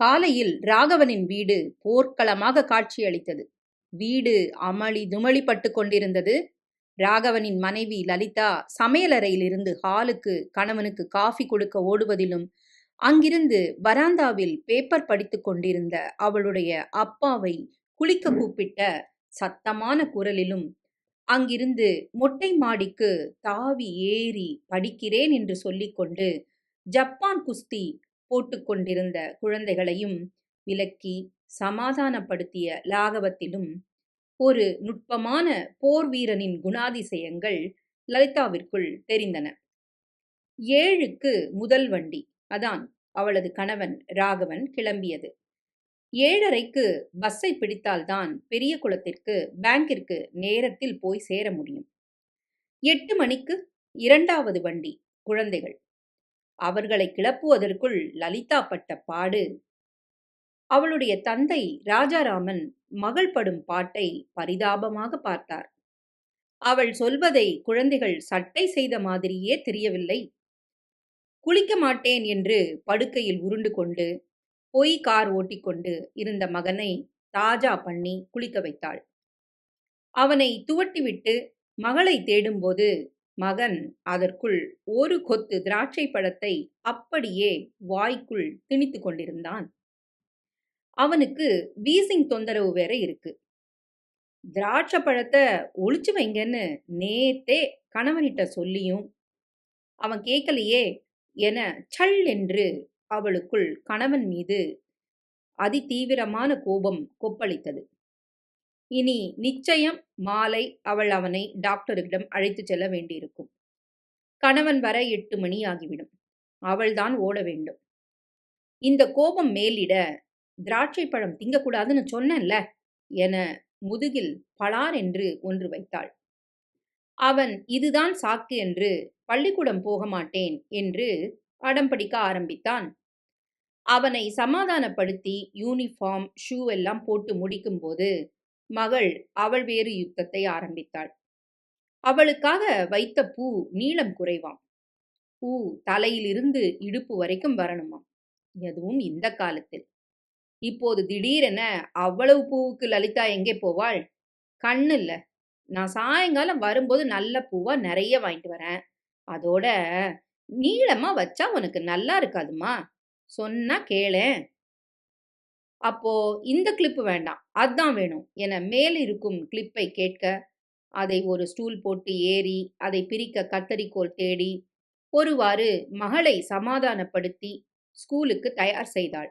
காலையில் ராகவனின் வீடு போர்க்களமாக காட்சியளித்தது. வீடு அமளி துமளி பட்டு கொண்டிருந்தது. ராகவனின் மனைவி லலிதா சமையலறையிலிருந்து ஹாலுக்கு கணவனுக்கு காஃபி கொடுக்க ஓடுவதிலும் அங்கிருந்து வராந்தாவில் பேப்பர் படித்துக் கொண்டிருந்த அவளுடைய அப்பாவை குளிக்க கூப்பிட்ட சத்தமான குரலிலும் அங்கிருந்து மொட்டை மாடிக்கு தாவி ஏறி படிக்கிறேன் என்று சொல்லிக்கொண்டு ஜப்பான் குஸ்தி போட்டுக்கொண்டிருந்த குழந்தைகளையும் விலக்கி சமாதானப்படுத்திய லாகவத்திலும் ஒரு நுட்பமான போர் வீரனின் குணாதிசயங்கள் லலிதாவிற்குள் தெரிந்தன. ஏழுக்கு முதல் வண்டி அதான் அவளது கணவன் ராகவன் கிளம்பியது. ஏழரைக்கு பஸ்ஸை பிடித்தால்தான் பெரிய குளத்திற்கு பேங்கிற்கு நேரத்தில் போய் சேர முடியும். எட்டு மணிக்கு இரண்டாவது வண்டி குழந்தைகள். அவர்களை கிளப்புவதற்குள் லலிதா பட்ட பாடு. அவளுடைய தந்தை ராஜாராமன் மகள் படும் பாட்டை பரிதாபமாக பார்த்தார். அவள் சொல்வதை குழந்தைகள் சட்டை செய்த மாதிரியே தெரியவில்லை. குளிக்க மாட்டேன் என்று படுக்கையில் உருண்டு கொண்டு பொய் கார் ஓட்டிக்கொண்டு இருந்த மகனை தாஜா பண்ணி குளிக்க வைத்தாள். அவனை துவட்டிவிட்டு மகளை தேடும்போது மகன் அதற்குள் ஒரு கொத்து திராட்சை பழத்தை அப்படியே வாய்க்குள் திணித்து கொண்டிருந்தான். அவனுக்கு வீசிங் தொந்தரவு வேற இருக்கு. திராட்சை பழத்தை ஒழிச்சு வைங்கன்னு நேத்தே கணவனிட்ட சொல்லியும் அவன் கேட்கலையே என சள் என்று அவளுக்குள் கணவன் மீது அதிதீவிரமான கோபம் கொப்பளித்தது. இனி நிச்சயம் மாலை அவள் அவனை டாக்டரிடம் அழைத்துச் செல்ல வேண்டியிருக்கும். கணவன் வர எட்டு மணி ஆகிவிடும். அவள்தான் ஓட வேண்டும். இந்த கோபம் மேலிட திராட்சை பழம் திங்கக்கூடாதுன்னு சொன்னேன்ல என முதுகில் பலார் என்று ஒன்று வைத்தாள். அவன் இதுதான் சாக்கு என்று பள்ளிக்கூடம் போக மாட்டேன் என்று அடம் பிடிக்க ஆரம்பித்தான். அவனை சமாதானப்படுத்தி யூனிஃபார்ம் ஷூ எல்லாம் போட்டு முடிக்கும்போது மகள் அவள் வேறு யுத்தத்தை ஆரம்பித்தாள். அவளுக்காக வைத்த பூ நீளம் குறைவாம். பூ தலையிலிருந்து இடுப்பு வரைக்கும் வரணுமாம். எதுவும் இந்த காலத்தில். இப்போது திடீரென அவ்வளவு பூவுக்கு லலிதா எங்கே போவாள்? கண்ணு இல்ல நான் சாயங்காலம் வரும்போது நல்ல பூவா நிறைய வாங்கிட்டு வரேன். அதோட நீளமா வச்சா உனக்கு நல்லா இருக்காதுமா சொன்னா கேளேன் அப்போ இந்த கிளிப்பு வேண்டாம். அதுதான் வேணும். என மேல் இருக்கும் கிளிப்பை கேட்க அதை ஒரு ஸ்டூல் போட்டு ஏறி அதை பிரிக்க கத்தரிக்கோல் தேடி ஒருவாறு மகளை சமாதானப்படுத்தி ஸ்கூலுக்கு தயார் செய்தாள்.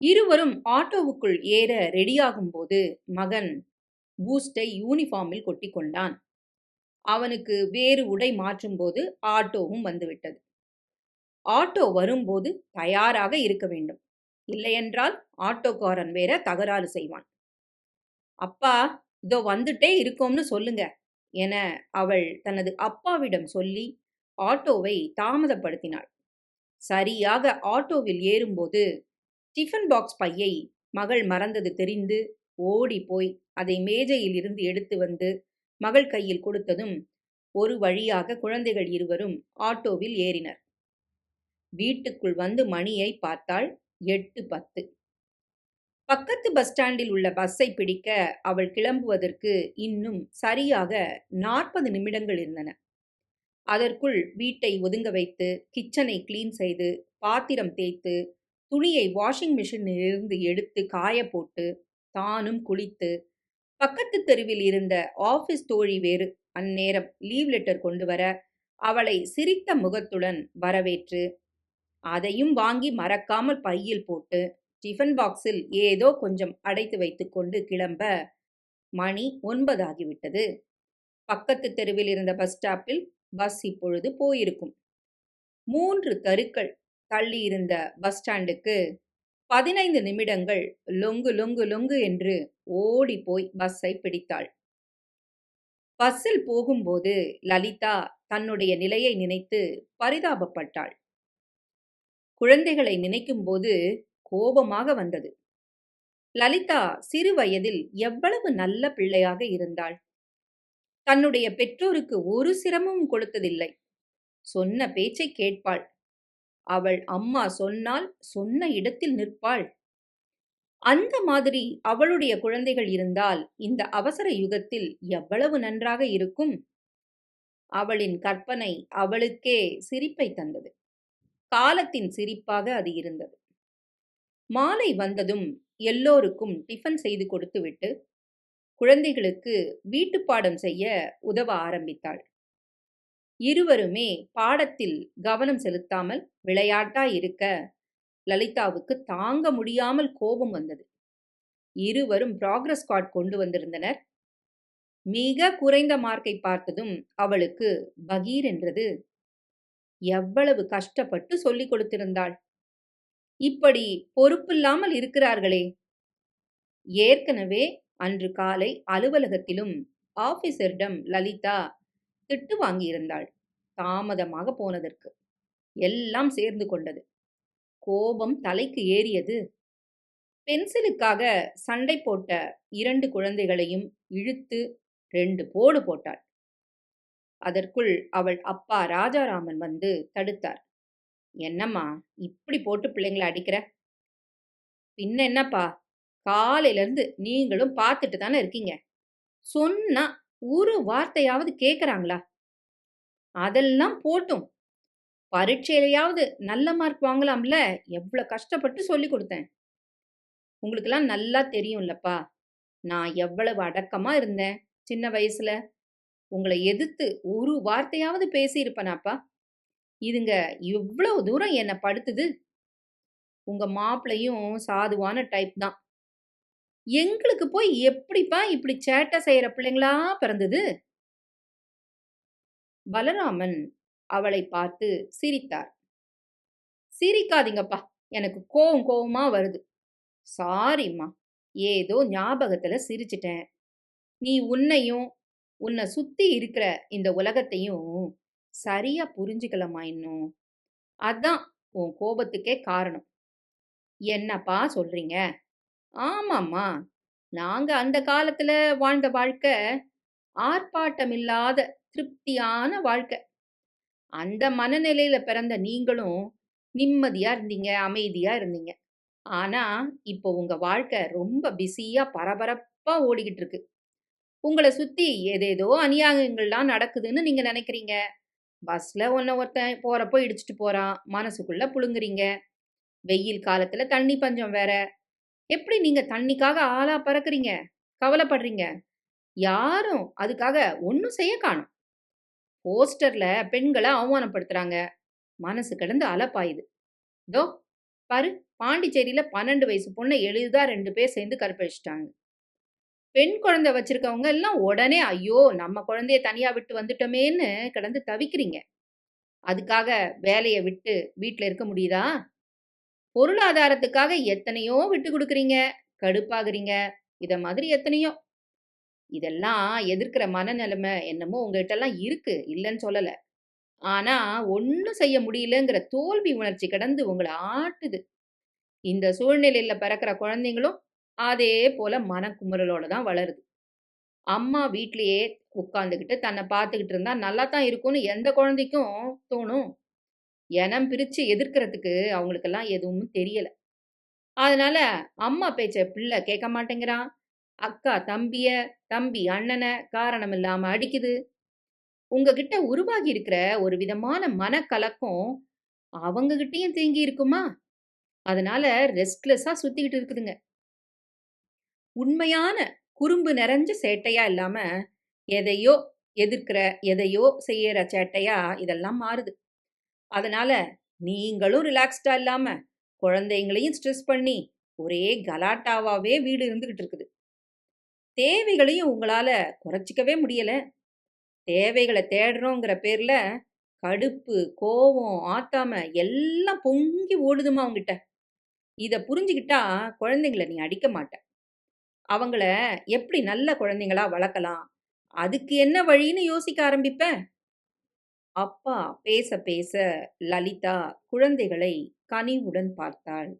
இருவரும் ஆட்டோவுக்குள் ஏற ரெடியாகும் போது மகன் பூஸ்டை யூனிஃபார்மில் கொட்டி கொண்டான். அவனுக்கு வேறு உடை மாற்றும்போது ஆட்டோவும் வந்துவிட்டது ஆட்டோ வரும்போது தயாராக இருக்க வேண்டும். இல்லையென்றால் ஆட்டோக்காரன் வேற தகராறு செய்வான். அப்பா இதோ வந்துட்டே இருக்கோம்னு சொல்லுங்க என அவள் தனது அப்பாவிடம் சொல்லி ஆட்டோவை தாமதப்படுத்தினாள். சரியாக ஆட்டோவில் ஏறும்போது டிஃபன் பாக்ஸ் பையை மகள் மறந்தது தெரிந்து ஓடி போய் அதை மேஜையில் இருந்து எடுத்து வந்து மகள் கையில் கொடுத்ததும் ஒரு வழியாக குழந்தைகள் இருவரும் ஆட்டோவில் ஏறினர். வீட்டுக்குள் வந்து மணியை பார்த்தாள். எட்டு பத்து. பக்கத்து பஸ் ஸ்டாண்டில் உள்ள பஸ்ஸை பிடிக்க அவள் கிளம்புவதற்கு இன்னும் சரியாக நாற்பது நிமிடங்கள் இருந்தன. அதற்குள் வீட்டை ஒதுங்க வைத்து கிச்சனை கிளீன் செய்து பாத்திரம் தேய்த்து துணியை வாஷிங் மிஷினிலிருந்து எடுத்து காய போட்டு தானும் குளித்து பக்கத்து தெருவில் இருந்த ஆபீஸ் தோழி வேறு அந்நேரம் லீவ் லெட்டர் கொண்டு வர அவளை சிரித்த முகத்துடன் வரவேற்று அதையும் வாங்கி மறக்காமல் பையில் போட்டு டிஃபன் பாக்ஸில் ஏதோ கொஞ்சம் அடைத்து வைத்துக்கொண்டு கிளம்ப மணி ஒன்பதாகிவிட்டது பக்கத்து தெருவில் இருந்த பஸ் ஸ்டாப்பில் பஸ் இப்பொழுது போயிருக்கும். மூன்று தருக்கள் தள்ளி இருந்த பஸ் ஸ்டாண்டுக்கு பதினைந்து நிமிடங்கள் லொங்கு லொங்கு லொங்கு என்று ஓடி போய் பஸ்ஸை பிடித்தாள். பஸ்ஸில் போகும்போது லலிதா தன்னுடைய நிலையை நினைத்து பரிதாபப்பட்டாள். குழந்தைகளை நினைக்கும்போது கோபமாக வந்தது. லலிதா சிறு வயதில் எவ்வளவு நல்ல பிள்ளையாக இருந்தாள்? தன்னுடைய பெற்றோருக்கு ஒரு சிரமமும் கொடுத்ததில்லை. சொன்ன பேச்சை கேட்பாள். அவள் அம்மா சொன்னால் சொன்ன இடத்தில் நிற்பாள். அந்த மாதிரி அவளுடைய குழந்தைகள் இருந்தால் இந்த அவசர யுகத்தில் எவ்வளவு நன்றாக இருக்கும்? அவளின் கற்பனை அவளுக்கே சிரிப்பை தந்தது. காலத்தின் சிரிப்பாக அது இருந்தது. மாலை வந்ததும் எல்லோருக்கும் டிஃபன் செய்து கொடுத்துவிட்டு குழந்தைகளுக்கு வீட்டு பாடம் செய்ய உதவ ஆரம்பித்தாள். இருவருமே பாடத்தில் கவனம் செலுத்தாமல் விளையாட்டா இருக்க லலிதாவுக்கு தாங்க முடியாமல் கோபம் வந்தது. இருவரும் ப்ராக்ரஸ் கார்டு கொண்டு வந்திருந்தனர். மிக குறைந்த மார்க்கை பார்த்ததும் அவளுக்கு பகீர் என்றது எவ்வளவு கஷ்டப்பட்டு சொல்லிக் கொடுத்திருந்தாள். இப்படி பொறுப்பில்லாமல் இருக்கிறார்களே. ஏற்கனவே அன்று காலை அலுவலகத்திலும் ஆபீசரிடம் லலிதா திட்டு வாங்கியிருந்தாள். தாமதமாக போனதற்கு. எல்லாம் சேர்ந்து கொண்டது. கோபம் தலைக்கு ஏறியது. பென்சிலுக்காக சண்டை போட்ட இரண்டு குழந்தைகளையும் இழுத்து ரெண்டு போடு போட்டாள். அதற்குள் அவள் அப்பா ராஜாராமன் வந்து தடுத்தார். என்னம்மா இப்படி போட்டு பிள்ளைங்களை அடிக்கிற? பின்ன என்னப்பா காலையிலேருந்து நீங்களும் பார்த்துட்டு தானே இருக்கீங்க. சொன்னா ஒரு வார்த்தையாவது கேட்குறாங்களா அதெல்லாம் போட்டும். பரீட்சையிலையாவது நல்ல மார்க் வாங்கலாம்ல எவ்வளோ கஷ்டப்பட்டு சொல்லி கொடுத்தேன். உங்களுக்கெல்லாம் நல்லா தெரியும்லப்பா நான் எவ்வளவு அடக்கமா இருந்தேன் சின்ன வயசுல. உங்களை எதிர்த்து ஒரு வார்த்தையாவது பேசியிருப்பனாப்பா. இதுங்க இவ்வளவு தூரம் என்னை படுத்துது? உங்க மாப்பிளையும் சாதுவான டைப் தான். எங்களுக்கு போய் எப்படிப்பா இப்படி சேட்டை செய்யற பிள்ளைங்களா பிறந்தது? பலராமன் அவளை பார்த்து சிரித்தார். சிரிக்காதீங்கப்பா எனக்கு கோவம் கோவமா வருது. சாரிம்மா ஏதோ ஞாபகத்துல சிரிச்சிட்டேன். நீ உன்னையும் உன்னை சுத்தி இருக்கிற இந்த உலகத்தையும் சரியா புரிஞ்சுக்கலமா இன்னும். அதான் உன் கோபத்துக்கே காரணம். என்னப்பா சொல்றீங்க? ஆமாம்மா. நாங்க அந்த காலத்துல வாழ்ந்த வாழ்க்கை ஆர்ப்பாட்டமில்லாத திருப்தியான வாழ்க்கை. அந்த மனநிலையில பிறந்த நீங்களும் நிம்மதியா இருந்தீங்க அமைதியா இருந்தீங்க. ஆனா இப்போ உங்க வாழ்க்கை ரொம்ப பிஸியா பரபரப்பா ஓடிக்கிட்டு இருக்கு. உங்களை சுத்தி ஏதேதோ அநியாயங்கள்லாம் நடக்குதுன்னு நீங்க நினைக்கிறீங்க. பஸ்ல ஒன்ன ஒருத்தன் போறப்போ இடிச்சிட்டு போறான். மனசுக்குள்ள புழுங்குறீங்க. வெயில் காலத்துல தண்ணி பஞ்சம் வேற. எப்படி நீங்க தண்ணிக்காக ஆளா பறக்குறீங்க? கவலைப்படுறீங்க. யாரும் அதுக்காக ஒன்றும் செய்ய காணும். போஸ்டர்ல பெண்களை அவமானப்படுத்துறாங்க. மனசு கிடந்து அலப்பாயுது. தோ பாரு பாண்டிச்சேரியில பன்னெண்டு வயசு பொண்ணை எளிதா ரெண்டு பேர் சேர்ந்து கற்பழிச்சிட்டாங்க. பெண் குழந்தை வச்சிருக்கவங்க எல்லாம் உடனே ஐயோ நம்ம குழந்தைய தனியா விட்டு வந்துட்டோமேன்னு கிடந்து தவிக்கிறீங்க. அதுக்காக வேலையை விட்டு வீட்டில் இருக்க முடியுதா? பொருளாதாரத்துக்காக எத்தனையோ விட்டு கொடுக்குறீங்க. கடுப்பாகிறீங்க. இத மாதிரி எத்தனையோ. இதெல்லாம் எதிர்க்கிற மனநிலைமை என்னமோ உங்ககிட்ட எல்லாம் இருக்கு. இல்லைன்னு சொல்லல. ஆனா ஒன்றும் செய்ய முடியலங்கிற தோல்வி உணர்ச்சி கிடந்து உங்களை ஆட்டுது. இந்த சூழ்நிலையில பிறக்கிற குழந்தைங்களும் அதே போல மனக்குமுறலோட தான் வளருது. அம்மா வீட்லயே உட்காந்துக்கிட்டு தன்னை பார்த்துக்கிட்டு இருந்தா நல்லா தான் இருக்கும்னு எந்த குழந்தைக்கும் தோணும். இனம் பிரிச்சு எதிர்க்கிறதுக்கு அவங்களுக்கெல்லாம் எதுவும் தெரியல. அதனால அம்மா பேச்ச பிள்ளை கேட்க மாட்டேங்கிறான் அக்கா தம்பிய தம்பி அண்ணனை காரணம் இல்லாம அடிக்குது. உங்ககிட்ட உருவாகி இருக்கிற ஒரு விதமான மனக்கலக்கம் அவங்க கிட்டயும் தேங்கி இருக்குமா? அதனால ரெஸ்ட்லெஸ்ஸா சுத்திக்கிட்டு இருக்குதுங்க. உண்மையான குறும்பு நிறைஞ்ச சேட்டையா இல்லாம எதையோ எதிர்க்கிற எதையோ செய்யற சேட்டையா இதெல்லாம் மாறுது. அதனால நீங்களும் ரிலாக்ஸ்டா இல்லாம குழந்தைங்களையும் ஸ்ட்ரெஸ் பண்ணி ஒரே கலாட்டாவாவே வீடு இருந்துகிட்டு இருக்குது. தேவைகளையும் உங்களால குறைச்சிக்கவே முடியல. தேவைகளை தேடுறோங்கிற பேர்ல கடுப்பு கோவம் ஆத்தாம எல்லாம் பொங்கி ஓடுதுமா அவங்கிட்ட இதை புரிஞ்சுக்கிட்டா குழந்தைங்கள நீ அடிக்க மாட்ட. அவங்கள எப்படி நல்ல குழந்தைங்களா வளர்க்கலாம்? அதுக்கு என்ன வழின்னு யோசிக்க ஆரம்பிப்பேன் அப்பா பேச பேச லலிதா குழந்தைகளை கனிவுடன் பார்த்தாள்.